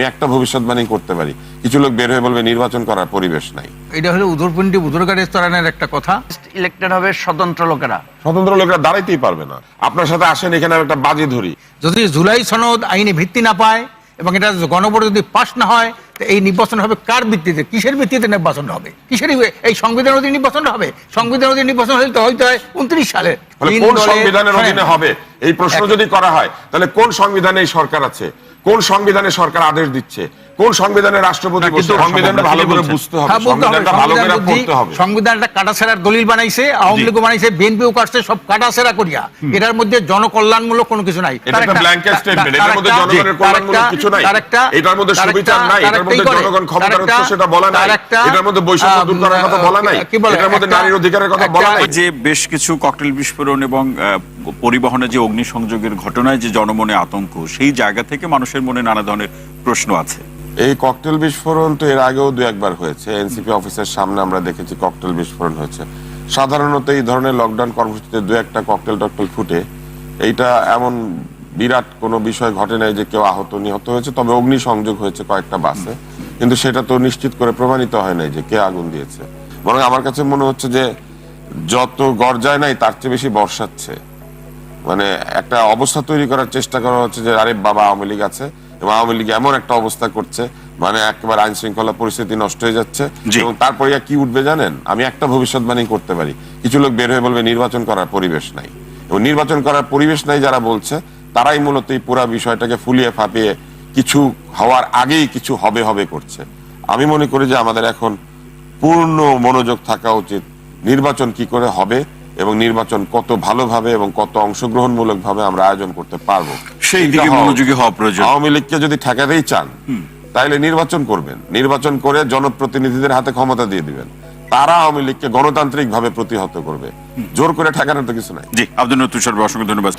আমি একটা ভবিষ্যৎবাণী করতে পারি। কিছু লোক বের হয়ে বলবে নির্বাচন করার পরিবেশ নাই। এটা হলো উদরপন্ডি উদরগাড়ি স্তরানের একটা কথা। ইলেক্টেড হবে স্বতন্ত্র লোকেরা। স্বতন্ত্র লোকেরা দাঁড়াইতেই পারবে না। আপনার সাথে আসেন এখানে আমি একটা বাজি ধরি। যদি জুলাই সনদ আইনি ভিত্তি না পায় এবং এটা গণভোট যদি পাশ না হয় তো এই নির্বাচন হবে কার ভিত্তিতে? কিসের ভিত্তিতে নির্বাচন হবে? কিসের এই সংবিধান অধীন নির্বাচন হবে? সংবিধান অধীন নির্বাচন হলে তো হয়তো হয় উনত্রিশ সালে। কোন সংবিধানের অধীনে হবে? এই প্রশ্ন যদি করা হয় তাহলে কোন সংবিধানে এই সরকার আছে? কোন সংবিধানে সরকার আদেশ দিচ্ছে? কোন সংবিধানের রাষ্ট্রপতি কিন্তু সংবিধানটা ভালো করে বুঝতে হবে। হ্যাঁ, হবে, সংবিধানটা ভালো করে পড়তে হবে। সংবিধানটা কাটাছেড়ার দলিল বানাইছে আওয়ামী জি। লীগও বানাইছে বিএনপিও কাটছে সব কাটাছেড়া করিয়া। এটার মধ্যে জনকল্যাণমূলক কোনো কিছু নাই। এটা একটা এটার মধ্যে একটা- জনগণের কল্যাণমূলক কিছু নাই। এটার মধ্যে সুবিচার নাই, এটার মধ্যে একটাই জনগণ ক্ষমতার তার সেটা বলা নাই, এটার মধ্যে বৈষম্য দূর করার কথা বলা নাই, এটার মধ্যে নারীর অধিকারের কথা বলা নাই। যে বেশ কিছু ককটেল বিস্ফোরণ এবং আহ, পরিবহনে যে অগ্নিসংযোগের ঘটনায় যে জনমনে আতঙ্ক সেই জায়গা থেকে মানুষের মনে নানা ধরনের প্রশ্ন আছে। এই ককটেল বিস্ফোরণ তো এর আগেও দু একবার হয়েছে। এনসিপি অফিসের সামনে আমরা দেখেছি ককটেল বিস্ফোরণ হয়েছে। সাধারণত এই ধরনের লকডাউন কর্মসূচিতে দু একটা ককটেল টকটেল ফুটে। এইটা এমন বিরাট কোনো বিষয় ঘটে নাই যে কেউ আহত, নিহত হয়েছে, তবে অগ্নিসংযোগ হয়েছে কয়েকটা বাসে। কিন্তু সেটা তো নিশ্চিত করে প্রমাণিত হয় নাই যে কে আগুন দিয়েছে। বরং আমার কাছে মনে হচ্ছে যে যত গরজায় নাই, তার চেয়ে বেশি বর্ষাচ্ছে। মানে একটা অবস্থা তৈরি করার চেষ্টা করা হচ্ছে যে, আরে বাবা, আওয়ামী লীগ আছে এবং আওয়ামী লীগ এমন একটা অবস্থা করছে মানে একেবারে আইন শৃঙ্খলা পরিস্থিতি নষ্ট হয়ে যাচ্ছে। এবং তারপরে কি উঠবে জানেন? আমি একটা ভবিষ্যৎবাণী করতে পারি। কিছু লোক বের হয়ে বলবে নির্বাচন করার পরিবেশ নাই। এবং নির্বাচন করার পরিবেশ নাই যারা বলছে তারাই মূলত এই পুরা বিষয়টাকে ফুলিয়ে ফাঁপিয়ে কিছু হওয়ার আগেই কিছু হবে হবে করছে। আমি মনে করি যে আমাদের এখন পূর্ণ মনোযোগ থাকা উচিত নির্বাচন কি করে হবে এবং নির্বাচন কত ভালোভাবে এবং কত অংশগ্রহণমূলক ভাবে আমরা আয়োজন করতে পারব। সেই দিকে মনোযোগী হওয়া প্রয়োজন। আওয়ামী লীগকে যদি ঠেকাতেই চান তাইলে নির্বাচন করবেন। নির্বাচন করে জনপ্রতিনিধিদের হাতে ক্ষমতা দিয়ে দিবেন। তারা আওয়ামী লীগকে গণতান্ত্রিক ভাবে প্রতিহত করবে। জোর করে ঠেকানোর তো কিছু নাই। জি আব্দুল নতুন অসংখ্য ধন্যবাদ।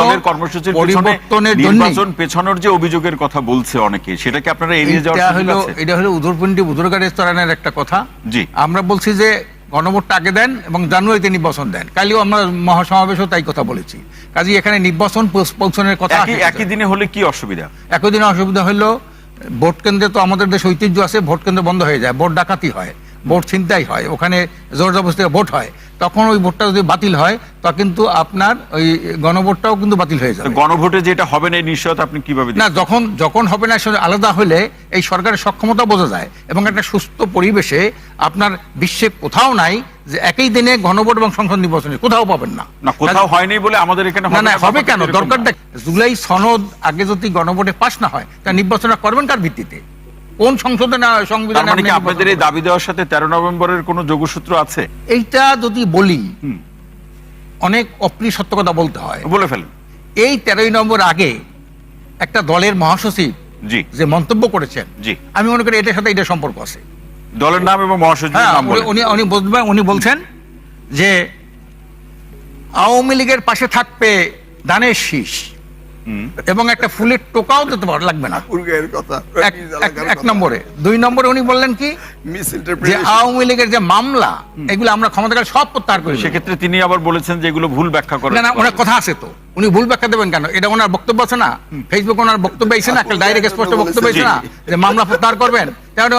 দলের কর্মসূচির পরিবর্তনের নির্বাচন পেছানোর যে অভিযোগের কথা বলছে অনেকে সেটাকে আপনারা এড়িয়ে যাওয়ার এটা হলো আছে? এটা হলো উদরপন্ডি উদরগাড়ি স্তরানের একটা কথা। জি। আমরা বলছি যে গণভোটটা আগে দেন এবং জানুয়ারিতে নির্বাচন দেন। কালিও আমরা মহাসমাবেশও তাই কথা বলেছি। কাজে এখানে নির্বাচন পৌঁছ- পৌঁছানোর কথা একই দিনে হলে কি অসুবিধা? একই দিনে অসুবিধা হলো ভোট কেন্দ্রে তো আমাদের দেশ ঐতিহ্য আছে ভোট কেন্দ্র বন্ধ হয়ে যায় ভোট ডাকাতি হয়। ভোট ছিনতাই হয় ওখানে জোর জবরদস্তি ভোট হয় তখন ওই ভোটটা যদি বাতিল হয় তা কিন্তু আপনার ওই গণভোটটাও কিন্তু বাতিল হয়ে যাবে। গণভোটে যেটা হবে না এই নিশ্চয়তা আপনি কীভাবে না যখন যখন হবে না আলাদা হলে এই সরকারের সক্ষমতা বোঝা যায় এবং একটা সুস্থ পরিবেশে আপনার বিশ্বে কোথাও নাই যে একই দিনে গণভোট এবং সংসদ নির্বাচনে কোথাও পাবেন না। না কোথাও হয়নি বলে আমাদের এখানে না না হবে কেন? ব্যাপারটা দরকার এরকম না। জুলাই সনদ আগে যদি গণভোটে পাশ না হয় তা নির্বাচনটা করবেন কার ভিত্তিতে? কোন সংসদে না সংবিধানে আপনাদের এই দাবি দেওয়ার সাথে তেরো নভেম্বরের কোনো যোগসূত্র আছে? এইটা যদি বলি অনেক অপ্রিয় সত্য কথা বলতে হয়। বলে ফেলেন। এই তেরোই নম্বর আগে একটা দলের মহাসচিব জি। যে মন্তব্য করেছেন জি। আমি মনে করি এটার সাথে এটা সম্পর্ক আছে। দলের নাম এবং মহাসচিবের হ্যাঁ উনি উনি বলবেন উনি বলছেন যে আওয়ামী লীগের পাশে থাকবে ধানের শীষ। এবং একটা ফুলের টোকাও দিতে পারো লাগবে না। এক- নম্বরে। দুই নম্বরে উনি বললেন কি? মিস যে আওয়ামী লীগের যে মামলা এগুলো আমরা ক্ষমতাকাল সব প্রত্যাহার করি সেক্ষেত্রে তিনি আবার বলেছেন যে এগুলো ভুল ব্যাখ্যা করেন না না ওনার কথা আছে তো। উনি ভুল ব্যাখ্যা দেবেন কেন? এটা ওনার বক্তব্য আছে না? ফেসবুক ওনার বক্তব্য আছে না? ডাইরেক্ট স্পষ্ট বক্তব্য আছে না? যে মামলা প্রত্যাহার করবেন।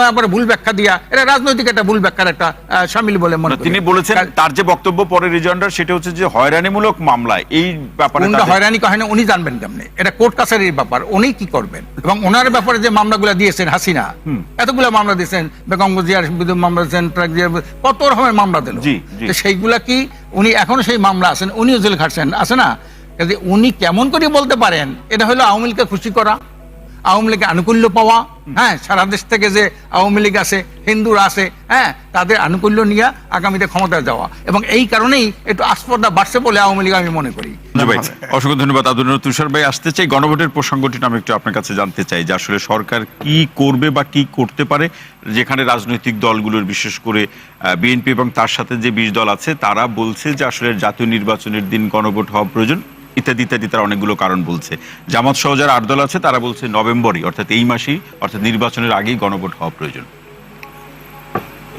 আবার ভুল ব্যাখ্যা দিয়া এটা রাজনৈতিক একটা ভুল ব্যাখ্যার একটা সামিল বলে মনে তিনি বলেছেন তার যে বক্তব্য পরে রিজন্ডার সেটা হচ্ছে যে হয়রানিমূলক মামলায় এই ব্যাপারে তাদের- হয়রানি কাহিনী উনি জানবেন কেমনে? এটা কোর্ট কাছারির ব্যাপার উনি কি করবেন? এবং ওনার ব্যাপারে যে মামলাগুলো দিয়েছেন হাসিনা এতগুলো মামলা দিয়েছেন বেগম জিয়ার বিরুদ্ধে মামলা দিয়েছেন কত রকমের মামলা দিল? সেইগুলা কি উনি এখনও সেই মামলা আছেন? উনিও জেল খাটছেন আছে না? কাজে উনি কেমন করে বলতে পারেন, এটা হলো আওয়ামী লীগকে খুশি করা, আওয়ামী লীগের আনুকূল্য পাওয়া হ্যাঁ সারা দেশ থেকে যে আওয়ামী লীগ আছে হিন্দুরা আছে হ্যাঁ তাদের আনুকূল্য নিয়ে আগামীতে ক্ষমতায় যাওয়া। এবং এই কারণেই একটু আস্পর্ধা বাড়ছে বলে আওয়ামী লীগ আমি মনে করি। অসংখ্য ধন্যবাদ। আব্দুল নূর তুষার ভাই, আসতে চাই গণভোটের প্রসঙ্গটি আমি একটু আপনার কাছে জানতে চাই, যে আসলে সরকার কি করবে বা কি করতে পারে, যেখানে রাজনৈতিক দলগুলোর বিশেষ করে বিএনপি এবং তার সাথে যে বিশ দল আছে, তারা বলছে যে আসলে জাতীয় নির্বাচনের দিন গণভোট হওয়া প্রয়োজন। ইত্যাদি ইত্যাদি, তারা অনেকগুলো কারণ বলছে। জামাত সহ যারা আট দল আছে, তারা বলছে নভেম্বরই, অর্থাৎ এই মাসেই, অর্থাৎ নির্বাচনের আগেই গণভোট হওয়া প্রয়োজন।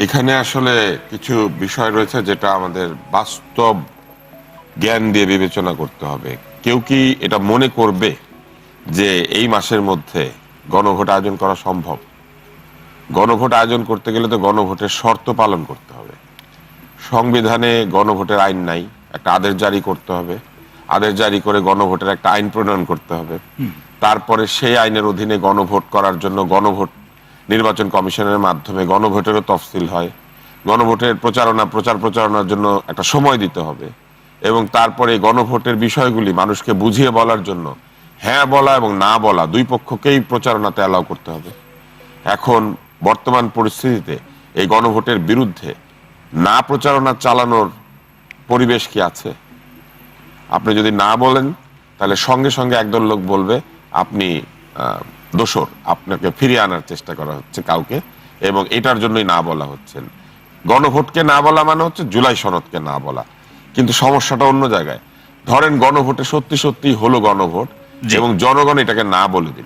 এখানে আসলে কিছু বিষয় রয়েছে যেটা আমাদের বাস্তব জ্ঞান দিয়ে বিবেচনা করতে হবে। কেউ কি এটা মনে করবে যে এই মাসের মধ্যে গণভোট আয়োজন করা সম্ভব? গণভোট আয়োজন করতে গেলে তো গণভোটের শর্ত পালন করতে হবে। সংবিধানে গণভোটের আইন নাই, একটা আদেশ জারি করতে হবে। আদেশ জারি করে গণভোটের একটা আইন প্রণয়ন করতে হবে। তারপরে সেই আইনের অধীনে গণভোট করার জন্য গণভোট নির্বাচন কমিশনের মাধ্যমে গণভোটেরও তফসিল হয়। গণভোটের প্রচারণা প্রচার প্রচারণার জন্য একটা সময় দিতে হবে এবং তারপরে গণভোটের বিষয়গুলি মানুষকে বুঝিয়ে বলার জন্য হ্যাঁ বলা এবং না বলা দুই পক্ষকেই প্রচারণাতে অ্যালাউ করতে হবে। এখন বর্তমান পরিস্থিতিতে এই গণভোটের বিরুদ্ধে না প্রচারণা চালানোর পরিবেশ কি আছে? আপনি যদি না বলেন তাহলে সঙ্গে সঙ্গে একদল লোক বলবে আপনি দোষর আপনাকে ফিরিয়ে আনার চেষ্টা করা হচ্ছে কাউকে এবং এটার জন্যই না বলা হচ্ছে। গণভোটকে না বলা মানে হচ্ছে জুলাই সনদকে না বলা। কিন্তু সমস্যাটা অন্য জায়গায়। ধরেন গণভোটে সত্যি সত্যি হলো গণভোট। এবং জনগণ এটাকে না বলে দিল।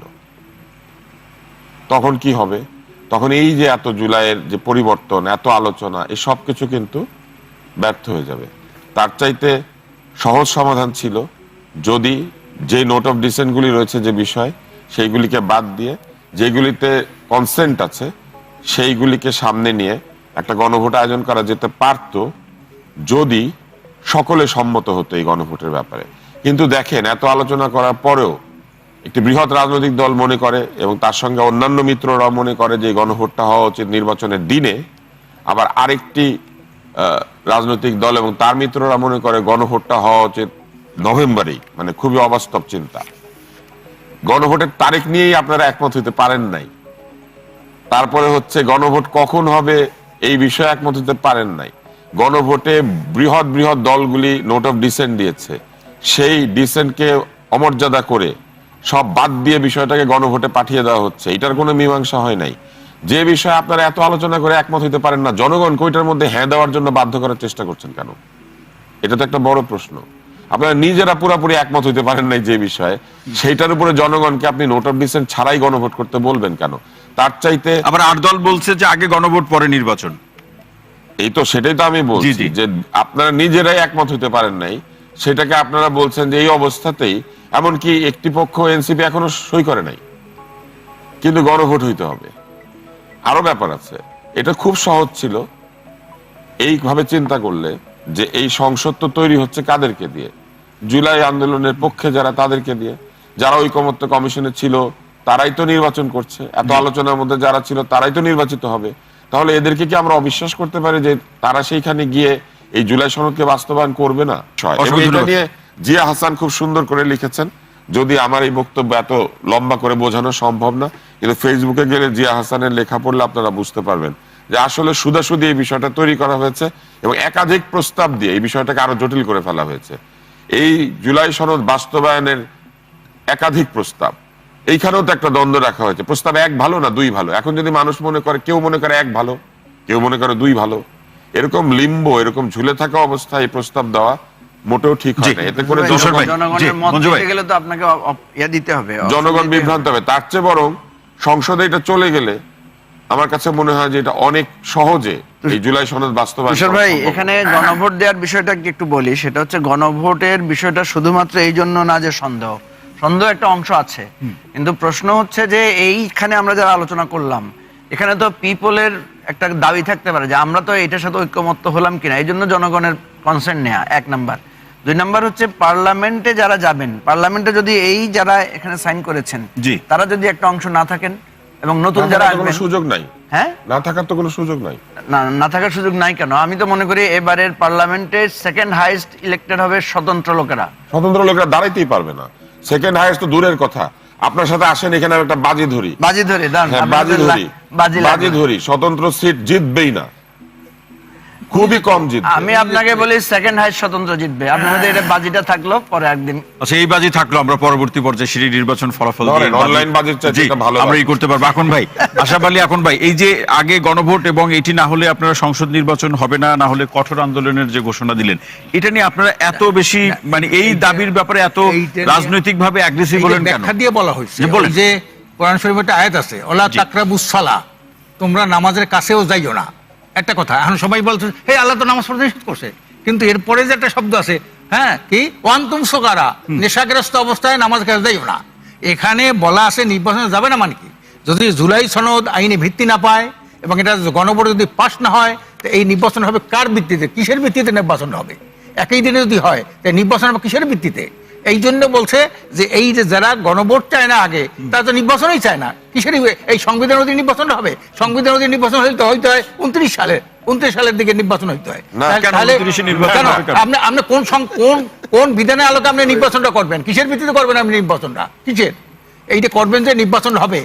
তখন কি হবে? তখন এই যে এত জুলাইয়ের যে পরিবর্তন এত আলোচনা এই সব কিছু কিন্তু ব্যর্থ হয়ে যাবে। তার চাইতে সহজ সমাধান ছিল যদি যে নোট অফ ডিসেন্টগুলি রয়েছে যে বিষয়, সেইগুলিকে বাদ দিয়ে যেগুলিতে কনসেন্ট আছে, সেইগুলিকে সামনে নিয়ে একটা গণভোট আয়োজন করা যেতে পারত যদি সকলে সম্মত হতো এই গণভোটের ব্যাপারে। কিন্তু দেখেন, এত আলোচনা করার পরেও একটি বৃহৎ রাজনৈতিক দল মনে করে এবং তার সঙ্গে অন্যান্য মিত্ররাও মনে করে যে গণভোটটা হওয়া উচিত নির্বাচনের দিনে। আবার আরেকটি রাজনৈতিক দল এবং তার মিত্ররা মনে করে গণভোটটা হওয়া উচিত নভেম্বরেই মানে খুবই অবাস্তব চিন্তা। গণভোটের তারিখ নিয়েই আপনারা একমত হতে পারেন নাই। তারপরে হচ্ছে গণভোট কখন হবে এই বিষয়ে একমত হতে পারেন নাই। গণভোটে বৃহৎ বৃহৎ দলগুলি নোট অফ ডিসেন্ট দিয়েছে। সেই ডিসেন্টকে অমর্যাদা করে সব বাদ দিয়ে বিষয়টাকে গণভোটে পাঠিয়ে দেওয়া হচ্ছে। এটার কোনো মীমাংসা হয় নাই। যে বিষয়ে আপনারা এত আলোচনা করে একমত হতে পারেন না জনগণ ওইটার মধ্যে হ্যাঁ দেওয়ার জন্য বাধ্য করার চেষ্টা করছেন কেন? এটা তো একটা বড় প্রশ্ন। আপনারা নিজেরা পুরোপুরি একমত হইতে পারেন নাই যে বিষয়ে। সেইটার উপরে জনগণকে আপনি নোট অফ ডিসেন্ট ছাড়াই গণভোট করতে বলবেন কেন? তার চাইতে আবার আট দল বলছে যে আগে গণভোট পরে নির্বাচন। এই তো সেটাই তো আমি বলছি যে আপনারা নিজেরাই একমত হতে পারেন নাই। সেটাকে আপনারা বলছেন যে এই অবস্থাতেই এমনকি একটি পক্ষ এনসিপি এখনও সই করে নাই। কিন্তু গণভোট হইতে হবে। আরও ব্যাপার আছে। এটা খুব সহজ ছিল। এইভাবে চিন্তা করলে যে এই সংসদ তো তৈরি হচ্ছে কাদেরকে দিয়ে? জুলাই আন্দোলনের পক্ষে যারা তাদেরকে দিয়ে? যারা ঐকমত্য কমিশনে ছিল তারাই তো নির্বাচন করছে। এত আলোচনার মধ্যে যারা ছিল তারাই তো নির্বাচিত হবে। তাহলে এদেরকে কি আমরা অবিশ্বাস করতে পারি যে তারা সেইখানে গিয়ে এই জুলাই সনদকে বাস্তবায়ন করবে না? এটা নিয়ে জিয়া হাসান খুব সুন্দর করে লিখেছেন। যদি আমার এই বক্তব্য এত লম্বা করে বোঝানো সম্ভব না, কিন্তু ফেসবুকে গেলে জিয়া হাসানের লেখা পড়লে আপনারা বুঝতে পারবেন যে আসলে সুদাসুদি এই বিষয়টা তৈরি করা হয়েছে এবং একাধিক প্রস্তাব দিয়ে এই বিষয়টাকে আরও জটিল করে ফেলা হয়েছে। এই জুলাই সনদ বাস্তবায়নের একাধিক প্রস্তাব, এইখানেও তো একটা দ্বন্দ্ব রাখা হয়েছে। প্রস্তাব এক ভালো না দুই ভালো? এখন যদি মানুষ মনে করে, কেউ মনে করে এক ভালো, কেউ মনে করে দুই ভালো, এরকম লিম্ব, এরকম ঝুলে থাকা অবস্থায় এই প্রস্তাব দেওয়া মোটেও ঠিক হয় না। এতে করে। গেলে তো আপনাকে ইয়ে দিতে হবে জনগণ বিভ্রান্ত হবে। তার চেয়ে বরং সংসদে এটা চলে গেলে আমার কাছে মনে হয় যে এটা অনেক সহজে এই জুলাই সনদ বাস্তবায়ন ভাই এখানে গণভোট দেওয়ার বিষয়টা একটু বলি? সেটা হচ্ছে গণভোটের বিষয়টা শুধুমাত্র এই জন্য না যে সন্দেহ। সন্দেহ একটা অংশ আছে। কিন্তু প্রশ্ন হচ্ছে যে এইখানে আমরা যারা আলোচনা করলাম এখানে তো পিপলের একটা দাবি থাকতে পারে যে আমরা তো এটার সাথে ঐক্যমত্য হলাম কিনা? এই জন্য জনগণের কনসেন্ট নেওয়া এক নাম্বার। দুই নাম্বার হচ্ছে পার্লামেন্টে যারা যাবেন পার্লামেন্টে যদি এই যারা এখানে সাইন করেছেন জি। তারা যদি একটা অংশ না থাকেন এবং নতুন যারা আসবেন সুযোগ নাই। হ্যাঁ? না থাকার তো কোনো সুযোগ নাই। না না থাকার সুযোগ নাই কেন? আমি তো মনে করি এবারের পার্লামেন্টের সেকেন্ড হাইয়েস্ট ইলেক্টেড হবে স্বতন্ত্র লোকেরা। স্বতন্ত্র লোকেরা দাঁড়াইতেই পারবে না। সেকেন্ড হাইয়েস্ট তো দূরের কথা। আপনার সাথে আসেন এখানে একটা বাজি ধরি। বাজি ধরে হ্যাঁ বাজি ধরি। বাজি বাজি ধরি। স্বতন্ত্র সিট জিতবেই না। খুবই কম জিতবে আমি আপনাকে বলি সেকেন্ড হাইয়েস্ট স্বতন্ত্র জিতবে আপনার মধ্যে এটা বাজিটা থাকল পরে একদিন আচ্ছা এই বাজি থাকল আমরা পরবর্তী পর্যায়ে সিঁড়ি নির্বাচন ফলাফল দিয়ে বাজি- online বাজির চাইতে ভালো আমরা। এই করতে পারব এখন ভাই আশাফ আলী এখন ভাই এই যে আগে গণভোট এবং এটি না হলে আপনারা সংসদ নির্বাচন হবে না না হলে কঠোর আন্দোলনের যে ঘোষণা দিলেন এটা নিয়ে আপনারা এত বেশি মানে এই দাবির ব্যাপারে এত এইটা নিয়ে- রাজনৈতিক ভাবে অ্যাগ্রেসিভ হলেন কেন ব্যাখ্যা দিয়ে বলা হয়েছে। যে কোরআন শরীফে একটা আয়াত আছে ওলা। তাকরাবুস সালা তোমরা নামাজের কাছেও যাইও না একটা কথা এখন সবাই বলছে হে আল্লাহ তো নামাজ পড়তে নিষেধ করছে। কিন্তু এরপরে যে একটা শব্দ আছে হ্যাঁ কি? ওয়ান তুম সোকারা নেশাগ্রস্ত অবস্থায় নামাজ কাছে যাইও না। এখানে বলা আছে নির্বাচনে যাবে না মানে কি? যদি জুলাই সনদ আইনে ভিত্তি না পায় এবং এটা গণভোট যদি পাশ না হয় তো এই নির্বাচন হবে কার ভিত্তিতে? কিসের ভিত্তিতে নির্বাচন হবে? একই দিনে যদি হয় তো নির্বাচন হবে কিসের ভিত্তিতে? এই জন্য বলছে যে এই যে যারা গণভোট চায় না আগে তারা তো নির্বাচনই চায় না। কিসের এই সংবিধান অধীন নির্বাচন হবে? সংবিধান অধীন নির্বাচন হইতে হইতে হয় উনত্রিশ সালে। উনত্রিশ সালের দিকে নির্বাচন হইতে হয়। তাহলে 29 এ নির্বাচন কেন? হবে কেন? আপনি আপনি কোন কোন কোন বিধানের আলোকে আপনি নির্বাচনটা করবেন? কিসের ভিত্তিতে করবেন আপনি নির্বাচনটা? কিসের? এইটা করবেন যে নির্বাচন হবে।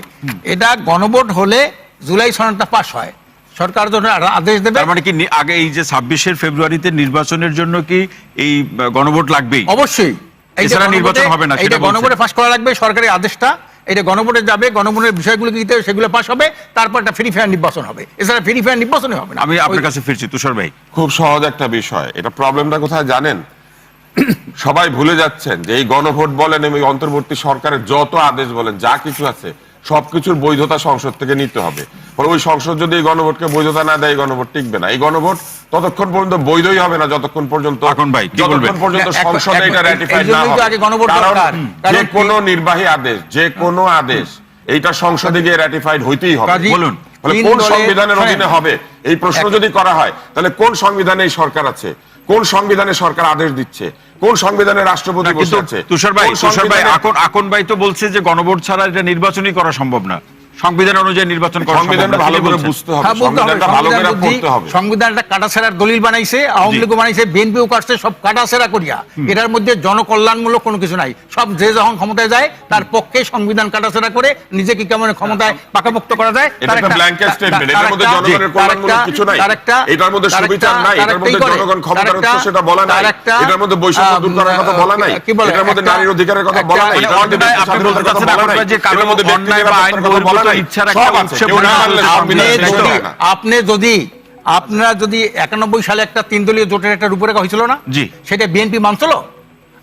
এটা গণভোট হলে জুলাই সনদটা পাস হয়। সরকার যখন আদেশ দেবে তার মানে কি আগে এই যে ছাব্বিশের ফেব্রুয়ারিতে নির্বাচনের জন্য কি এই গণভোট লাগবেই? অবশ্যই। এছাড়া নির্বাচন হবে না, সেটা গণভোটে পাস করা লাগবে সরকারি আদেশটা এটা গণভোটে যাবে গণভোটের বিষয়গুলো দিতে সেগুলো পাস হবে তারপর একটা ফ্রি ফায়ার নির্বাচন হবে। এছাড়া ফ্রি ফায়ার নির্বাচনই হবে না। আমি আপনার কাছে ফিরছি তুষার ভাই। খুব সহজ একটা বিষয়। এটা প্রবলেমটা কোথায় জানেন? সবাই ভুলে যাচ্ছেন যে এই গণভোট বলেন এবং অন্তর্বর্তী সরকারের যত আদেশ বলেন যা কিছু আছে সবকিছুর বৈধতা সংসদ থেকে নিতে হবে। পরে ওই সংসদ যদি এই গণভোটকে বৈধতা না দেয় গণভোট টিকবে না। এই গণভোট ততক্ষণ পর্যন্ত বৈধই হবে না যতক্ষণ পর্যন্ত আকন ভাই, যতক্ষণ পর্যন্ত সংসদে এটা এখন- না জন্যই তো আগে হবে কারণ যে কোনো নির্বাহী আদেশ যে কোনো আদেশ এইটা সংসদে গিয়ে র্যাটিফাইড হইতেই হবে। বলুন। কোন সংবিধানের অধীনে হবে? এই প্রশ্ন যদি করা হয় তাহলে কোন সংবিধানে এই সরকার আছে? কোন সংবিধানে সরকার আদেশ দিচ্ছে? কোন সংবিধানে রাষ্ট্রপতি তুষার ভাই তুষার ভাই আকন আকন ভাই তো বলছে যে গণভোট ছাড়া এটা নির্বাচনই করা সম্ভব না। সংবিধান অনুযায়ী নির্বাচন করা সংবিধানটা ভালো করে বুঝতে হবে হ্যাঁ। সংবিধানটা ভালো করে পড়তে হবে। সংবিধানটা কাটাছেড়ার দলিল বানাইছে আওয়ামী জি। লীগও বানাইছে বিএনপিও কাটছে সব কাটাছেড়া করিয়া। এটার মধ্যে জনকল্যাণমূলক কোনো কিছু নাই। সব যে যখন ক্ষমতায় যায় তার পক্ষে সংবিধান কাটাছেড়া করে নিজেকে কেমন ক্ষমতায় পাকাপোক্ত করা যায় তার একটা statement, তার এটার মধ্যে জনগণের কল্যাণমূলক কিছু নাই। একটা- এটার মধ্যে সুবিচার নাই, এটার মধ্যে জনগণ ক্ষমতার উৎস সেটা বলা নাই, এটার মধ্যে বৈষম্য দূর করার কথা বলা নাই, এটার মধ্যে নারীর অধিকারের কথা বলা নাই, এটার মধ্যে কথা বলা নাই, এটার মধ্যে ব্যক্তি অন্যায় বা আইন কথা বলা ইচ্ছার একটা না আপনি যদি না। আপনি যদি আপনারা যদি একানব্বই সালে একটা তিন দলীয় জোটের একটা রূপরেখা হয়েছিল না? জি। সেটা বিএনপি মানছিল?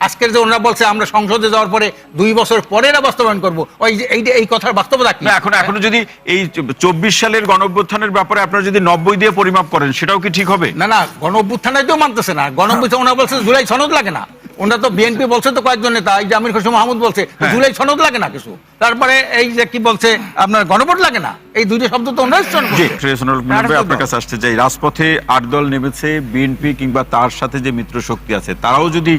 আজকের যে ওনারা বলছে আমরা সংসদে যাওয়ার পরে দুই বছর পরে এরা বাস্তবায়ন করব ওই এই কথার বাস্তবতা কি? না এখন এখনও যদি এই চব্বিশ সালের গণঅভ্যুত্থানের ব্যাপারে আপনারা যদি নব্বই দিয়ে পরিমাপ করেন সেটাও কি ঠিক হবে? না না গণ অভ্যুত্থানটাই মানতেছে না। গণ অভ্যুত্থান ওনারা বলছে জুলাই সনদ লাগে না। ওনারা তো বিএনপি বলছে তো কয়েকজন নেতা এই যে আমির খসরু মাহমুদ বলছে হ্যাঁ। জুলাই সনদ লাগে না কিছু? তারপরে এই যে কি বলছে আপনার গণভোট লাগে না? এই দুইটা শব্দ তো ওনারা আপনার কাছে আসতে চাই। রাজপথে আট দল নেমেছে বিএনপি কিংবা তার সাথে যে মিত্র শক্তি আছে তারাও যদি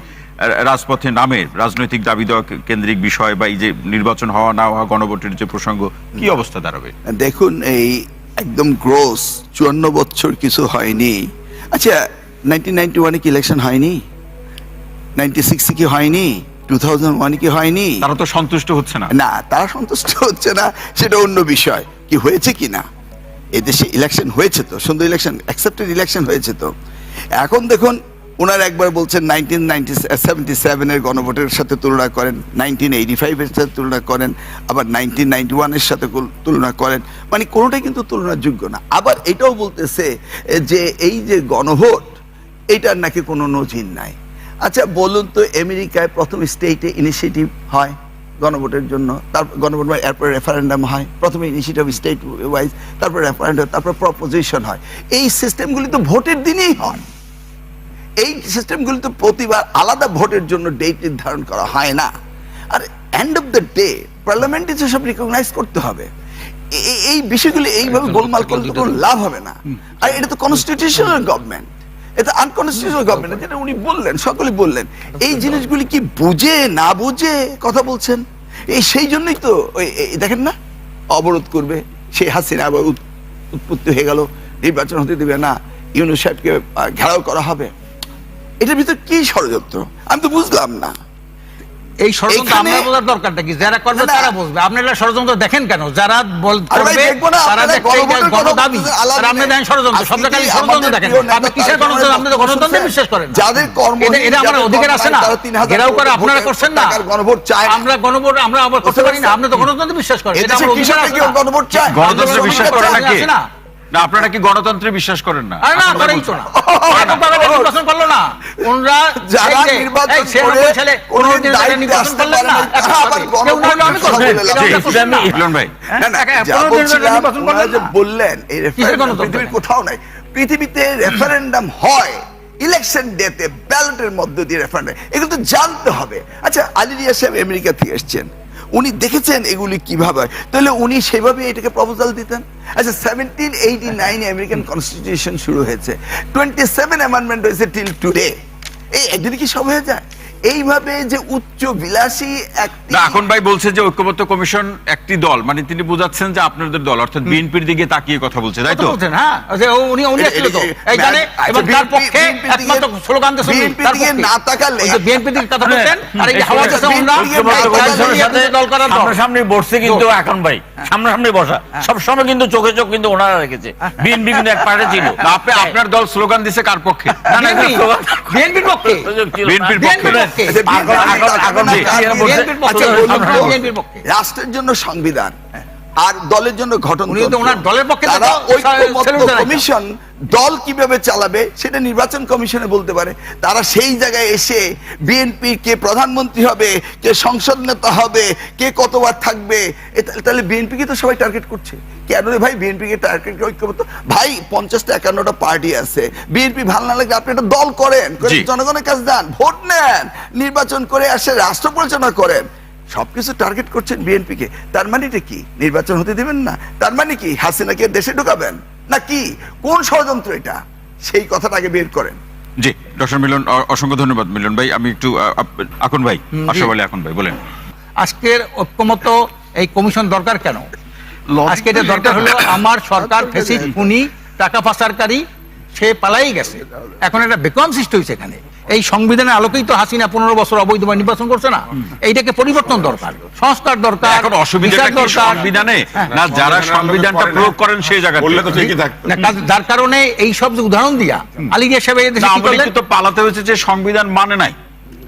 রাজপথে নামে রাজনৈতিক দাবি দেওয়া কেন্দ্রিক বিষয় বা এই যে নির্বাচন হওয়া না হওয়া গণভোটের যে প্রসঙ্গ কি অবস্থা দাঁড়াবে? দেখুন এই একদম গ্রোস চুয়ান্ন বছর কিছু হয়নি। আচ্ছা নাইনটিন নাইনটি ওয়ানে কি ইলেকশন হয়নি? নাইনটি সিক্সে কি হয়নি? টু থাউজেন্ড ওয়ানে কি হয়নি? তারা তো সন্তুষ্ট হচ্ছে না। না তারা সন্তুষ্ট হচ্ছে না সেটা অন্য বিষয়। কি হয়েছে কি না? এদেশে ইলেকশন হয়েছে তো সুন্দর ইলেকশন অ্যাকসেপ্টেড ইলেকশন হয়েছে তো। এখন দেখুন ওনারা একবার বলছেন নাইনটিন নাইনটি সেভেন্টি সেভেনের গণভোটের সাথে তুলনা করেন নাইনটিন এইটি ফাইভের সাথে তুলনা করেন আবার নাইনটিন নাইনটি ওয়ানের সাথে তুলনা করেন। মানে কোনোটাই কিন্তু তুলনার যোগ্য না। আবার এটাও বলতেছে যে এই যে গণভোট এটার নাকি কোনো নজির নাই। আচ্ছা বলুন তো আমেরিকায় প্রথম স্টেটে ইনিশিয়েটিভ হয় গণভোটের জন্য? তারপর গণভোট হয় এরপর রেফারেন্ডাম হয়। প্রথমে ইনিশিয়েটিভ স্টেট ওয়াইজ তারপর রেফারেন্ডাম তারপর প্রপোজিশন হয়। এই সিস্টেমগুলি তো ভোটের দিনেই হয়। এই সিস্টেমগুলি তো প্রতিবার আলাদা ভোটের জন্য ডেট নির্ধারণ করা হয় না। আর এন্ড অফ দ্য ডে পার্লামেন্টে সব রিকগনাইজ করতে হবে এই বিষয়গুলি এইভাবে গোলমাল করলে তো কোনো লাভ হবে না। আর এটা তো কনস্টিটিউশনাল গভর্নমেন্ট এটা আনকনস্টিটিউশনাল গভর্নমেন্ট যেটা উনি বললেন সকলে বললেন। এই জিনিসগুলি কি বুঝে, না বুঝে কথা বলছেন? এই সেই জন্যই তো দেখেন না, অবরোধ করবে সেই হাসিনা আবার উৎপত্তি হয়ে গেল, নির্বাচন হতে দেবে, না, ইউনুস ঘেরাও করা হবে। এটার ভিতর কি ষড়যন্ত্র? আমি তো বুঝলাম না। এই ষড়যন্ত্র আমরা বোঝার দরকারটা কি? যারা করবে। তারা বুঝবে। আপনারা ষড়যন্ত্র দেখেন কেন? যারা বল করবে তারা দাবি আর আপনি। দেখেন ষড়যন্ত্র সব জায়গায় ষড়যন্ত্র দেখেন। আপনি কিসের গণতন্ত্র? আপনি তো গণতন্ত্রে বিশ্বাস করেন যাদের কর্মহীন, এটা- আমার অধিকার আছে না? ঘেরাও করে আপনারা করছেন না। গণভোট না। আমরা গণভোট আমরা আবার করতে পারি না। আপনি তো গণতন্ত্রে বিশ্বাস করেন। এটা আমার অধিকার আছে গণভোট চায়? গণতন্ত্রে বিশ্বাস করেন না? আপনারা কি গণতন্ত্রে বিশ্বাস করেন না? আরে না করেই তো না। এখন তারা নির্বাচন করল না। ওনরা যারা নির্বাচন করে সালে কোনো পনেরো নির্বাচন করলেন না পারে না, এখন তারা হবে। আবার কেউ না আমি করব। গণতন্ত্র এটা আমরা করছি না। ইলন ভাই। না, না, একা- যা পনেরো দিনের বলছিলাম, নির্বাচন করলেন যে বললেন এই referendum পৃথিবীর কোথাও নাই। পৃথিবীতে রেফারেন্ডাম হয় ইলেকশন ডেতে ব্যালটের মধ্য দিয়ে রেফারেন্ডাম এগুলো তো জানতে হবে। আচ্ছা আলী রিয়া সাহেব আমেরিকা থেকে এসছেন। উনি দেখেছেন এগুলি কীভাবে। তাহলে উনি সেভাবে এটাকে প্রপোজাল দিতেন? আচ্ছা সেভেন্টিন এইটি নাইনে আমেরিকান কনস্টিটিউশন শুরু হয়েছে। টোয়েন্টি সেভেন অ্যামেন্ডমেন্ট হয়েছে টিল টুডে এই একদিন কি সব হয়ে যায়? এইভাবে যে উচ্চ বিলাসী একটি না এখন ভাই বলছে যে ঐক্যবদ্ধ কমিশন একটি দল মানে তিনি বোঝাচ্ছেন যে আপনাদের দল অর্থাৎ বিএনপির দিকে তাকিয়ে কথা বলছে তাই তো? বলছেন, হ্যাঁ। যে উনি তো আচ্ছা, এবং তার পক্ষে দিকে- একমাত্র স্লোগান দিয়েছেন উনি, দিকে না তাকালে- যে বিএনপি দিকে কথা বলছেন আর এই হাওয়া না তাকালে- দল করার দল। সামনাসামনি বসছে কিন্তু এখন ভাই। সামনাসামনি বসা। সবসময় কিন্তু চোখে চোখ কিন্তু ওনারা রেখেছে। বিএনপি কিন্তু এক পাশে ছিল। আপনি আপনার দল স্লোগান দিছে কার বিএনপির বিএনপির পক্ষে। রাষ্ট্রের জন্য সংবিধান। আর দলের জন্য দলের পক্ষে তারা জানাইতাম। কমিশন দল কীভাবে চালাবে সেটা নির্বাচন কমিশনে বলতে পারে। তারা সেই জায়গায় এসে বিএনপি কে প্রধানমন্ত্রী হবে কে সংসদ নেতা হবে কে কতবার থাকবে তাহলে বিএনপি কে তো সবাই টার্গেট করছে। কেন রে ভাই বিএনপি কে টার্গেট ভাই পঞ্চাশটা একান্নটা পার্টি আছে। বিএনপি ভালো না লাগলে আপনি একটা দল করেন জনগণের কাছে যান ভোট নেন নির্বাচন করে আসে রাষ্ট্র পরিচালনা করেন। সবকিছু টার্গেট করছেন বিএনপি কে তার মানেটা কি? নির্বাচন হতে দিবেন না? তার মানে কি? হাসিনাকে দেশে ঢুকাবেন? না কি? কোন ষড়যন্ত্র এটা? সেই কথাটা আগে বের করেন। জি ডক্টর মিলন অসংখ্য ধন্যবাদ মিলন ভাই। আমি একটু আকন ভাই আশা বলে আকন ভাই বলেন। আজকের ঐক্যমত এই কমিশন দরকার কেন? আজকে এটা দরকার হলো আমার সরকার ফেসিস খুনি টাকা পাচারকারী সে পালাই গেছে। এখন একটা বেকম সৃষ্টি হয়েছে এখানে। এই সংবিধানের আলোকেই তো হাসিনা পনেরো বছর অবৈধভাবে নির্বাচন করছে না। এইটাকে পরিবর্তন দরকার সংস্কার দরকার এখন দরকার। সংবিধানে? হ্যাঁ। না যারা সংবিধানটা প্রয়োগ করেন সেই জায়গায় বললে তো ঠিকই থাকতো। না, যার কারণে এই সব যে উদাহরণ দিয়া আলিগিয়া সাহেব এই দেশে কি করলেন? তো পালাতে হয়েছে যে সংবিধান মানে নাই।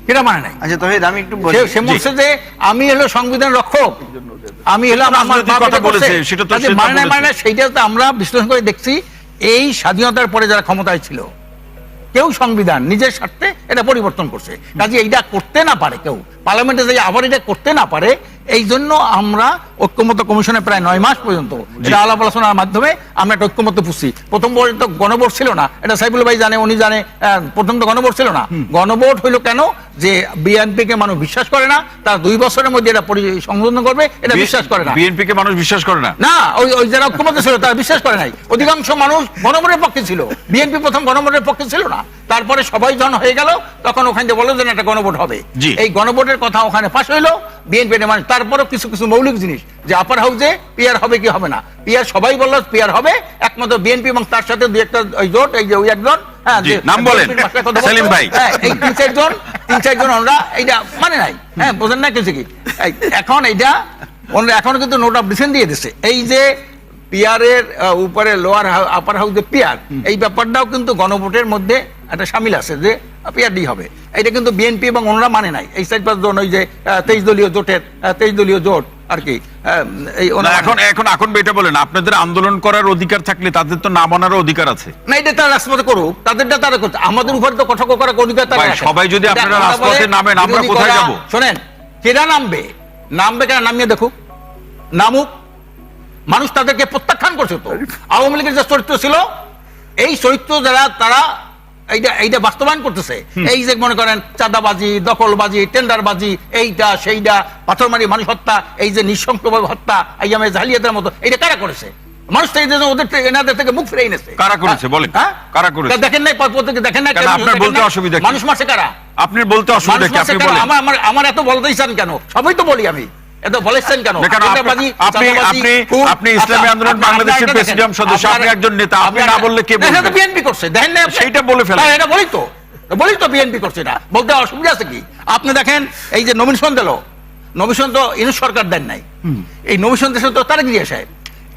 সেটা মানে নাই? আচ্ছা তহিদ আমি একটু বলি। সে- বলছে যে আমি হলো সংবিধান রক্ষক। আমি হলাম আমার কথা বলেছে, সেটা তো তো মানে মানে সেইটা তো আমরা বিশ্লেষণ করে দেখছি। এই স্বাধীনতার পরে যারা ক্ষমতায় ছিল কেউ সংবিধান নিজের স্বার্থে এটা পরিবর্তন করছে। কাজে এইটা করতে না পারে কেউ। পার্লামেন্টে যাই আবার এটা করতে না পারে এই জন্য আমরা ঐক্যমত কমিশনে প্রায় নয় মাস পর্যন্ত এটা আলাপ আলোচনার মাধ্যমে আমরা একটা ঐক্যমত পুষছি। প্রথম বার তো গণভোট ছিল না। এটা সাইবুল ভাই জানে উনি জানে প্রথম তো গণভোট ছিল না। গণভোট হইল কেন? যে বিএনপি কে মানুষ বিশ্বাস করে না তার দুই বছরের মধ্যে এটা সংশোধন করবে এটা বিশ্বাস করে না। বিএনপি কে মানুষ বিশ্বাস করে না? না ওই ওই যারা ঐক্যমত ছিল তারা বিশ্বাস করে নাই। অধিকাংশ মানুষ গণভোটের পক্ষে ছিল। বিএনপি প্রথম গণভোটের পক্ষে ছিল না। তারপরে সবাই যখন হয়ে গেল তখন ওখানে যে বলো যে একটা গণভোট হবে। এই গণভোটের কথা ওখানে ফাঁস হইল বিএনপি মানে তারপরেও কিছু কিছু মৌলিক জিনিস। যে আপার হাউসে পিয়ার হবে কি হবে না? পিয়ার সবাই বলল পিয়ার হবে। একমাত্র বিএনপি এবং তার সাথে দুই একটা ওই জোট এই যে ওই একজন। নাম বলেন। সেলিম ভাই। হ্যাঁ, এই তিন চারজন তিন চারজন এইটা মানে নাই। হ্যাঁ বোঝেন না কিছু কি। এখন এইটা ওনারা এখন কিন্তু নোট অফ ডিসেন্ট দিয়ে দিছে। এই যে পিয়ারের উপরে লোয়ার আপার হাউস যে পিয়ার এই ব্যাপারটাও কিন্তু গণভোটের মধ্যে একটা সামিল আছে যে পিয়ার ডি হবে। এটা কিন্তু বিএনপি এবং ওনারা মানে নাই। এই সাইড পাঁচজন ওই যে তেইশ দলীয় জোটের তেইশ দলীয় জোট আর কি ওনারা এখন এখন এখন এটা বলেন আপনাদের আন্দোলন করার অধিকার থাকলে তাদের তো না মানারও অধিকার আছে। না এটা তারা রাজপথে করুক তাদেরটা তারা করছে আমাদের উপর তো কঠোর করার অধিকার তারা সবাই যদি আপনারা রাজপথে নামেন, আমরা কোথায় যাব? শোনেন কেরা নামবে? নামবে কেন নামিয়ে দেখুক নামুক মানুষ তাদেরকে প্রত্যাখ্যান করছে তো। আওয়ামী লীগের যে চরিত্র ছিল এই চরিত্র যারা তারা এইটা এইটা বাস্তবায়ন করতেছে। এই যে মনে করেন চাঁদাবাজি দখলবাজি টেন্ডারবাজি এইটা সেইটা পাথরমারি মানুষ হত্যা এই যে হত্যা আইয়ামে জাহিলিয়াতের মতো এইটা কারা করেছে? মানুষ ওদের থেকে- এনাদের থেকে মুখ ফিরে এনেছে। কারা করেছে? বলেন। হ্যাঁ? কারা করেছে? দেখেন নাই দেখেন কেন আপনার বলতে অসুবিধা মানুষ মারছে কারা? আপনি বলতে অসুবিধা কি? আপনি বলেন। আমার আমার আমার এত বলতেই চান কেন? সবই তো বলি আমি। এত বলেছেন কেন? আপনি- আপনি আপনি ইসলামী আন্দোলন বাংলাদেশের প্রেসিডিয়াম সদস্য আপনি একজন নেতা আপনি না বললে কে বলবে? বিএনপি করছে দেখেন না? সেইটা বলে ফেলেন। হ্যাঁ, এটা বলি তো বলি তো বিএনপি করছে না বলতে অসুবিধা আছে কি? আপনি দেখেন এই যে নমিনেশন দিল তো ইউনিট সরকার দেন নাই। এই দেশে তো তারেক জিয়া সাহেব।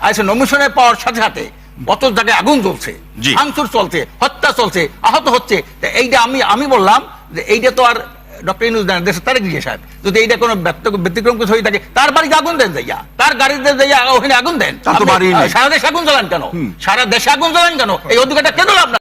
আচ্ছা নমিনেশনে পাওয়ার সাথে সাথে কত জায়গায় আগুন জ্বলছে। ভাঙচুর চলছে হত্যা চলছে আহত হচ্ছে এইটা আমি আমি বললাম যে এইটা তো আর ডক্টর ইনুজ দেন দেশের তারেক জিয়া সাহেব যদি এইটা কোনো ব্যতিক্রম কিছু হয়ে থাকে তার বাড়িতে আগুন দেন যাইয়া তার গাড়িতে যাইয়া ওখানে আগুন দেন। সারা দেশে আগুন জ্বালান কেন? সারা দেশে আগুন জ্বালান কেন? এই অধিকারটা কেন আপনার